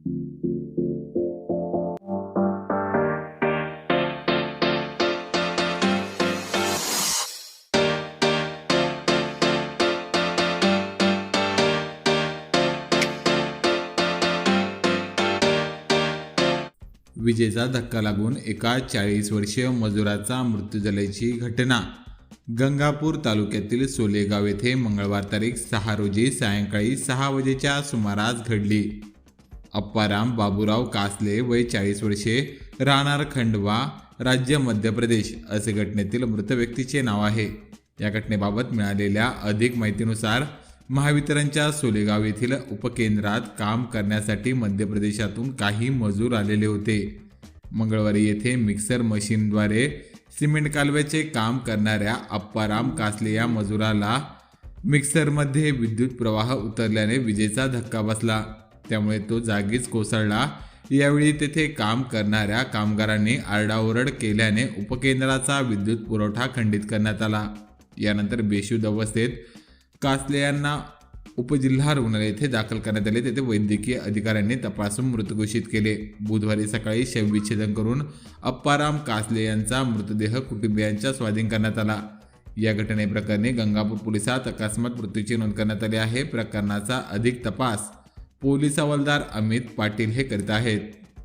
विजेचा धक्का लागून एका चाळीस वर्षीय मजुराचा मृत्यू झाल्याची घटना. गंगापूर तालुक्यातील सोलेगाव येथे मंगळवार तारीख सहा रोजी सायंकाळी सहा वाजेच्या सुमारास घडली. अप्पाराम बाबूराव कासले वय चाळीस वर्षे राहणार खंडवा राज्य मध्य प्रदेश असे घटनेतील मृत व्यक्तीचे नाव आहे. या घटनेबाबत मिळालेल्या अधिक माहितीनुसार महावितरणच्या सोलेगाव येथील उपकेंद्रात काम करण्यासाठी मध्य प्रदेशातून काही मजूर आलेले होते. मंगळवारी येथे मिक्सर मशीनद्वारे सिमेंट कालव्याचे काम करणाऱ्या अप्पाराम कासले या मजुराला मिक्सरमध्ये विद्युत प्रवाह उतरल्याने विजेचा धक्का बसला. त्यामुळे तो जागीच कोसळला. यावेळी तेथे काम करणाऱ्या कामगारांनी आरडाओरड केल्याने उपकेंद्राचा विद्युत पुरवठा खंडित करण्यात आला. यानंतर बेशुद्ध अवस्थेत कासले यांना उपजिल्हा रुग्णालय येथे दाखल करण्यात आले. तेथे वैद्यकीय अधिकाऱ्यांनी तपासून मृत घोषित केले. बुधवारी सकाळी शवविच्छेदन करून अप्पाराम कासले यांचा मृतदेह कुटुंबियांच्या स्वाधीन करण्यात आला. या घटनेप्रकरणी गंगापूर पोलिसात अकस्मात मृत्यूची नोंद करण्यात आली आहे. प्रकरणाचा अधिक तपास पोलीस हवालदार अमित पाटील हे करीत आहेत.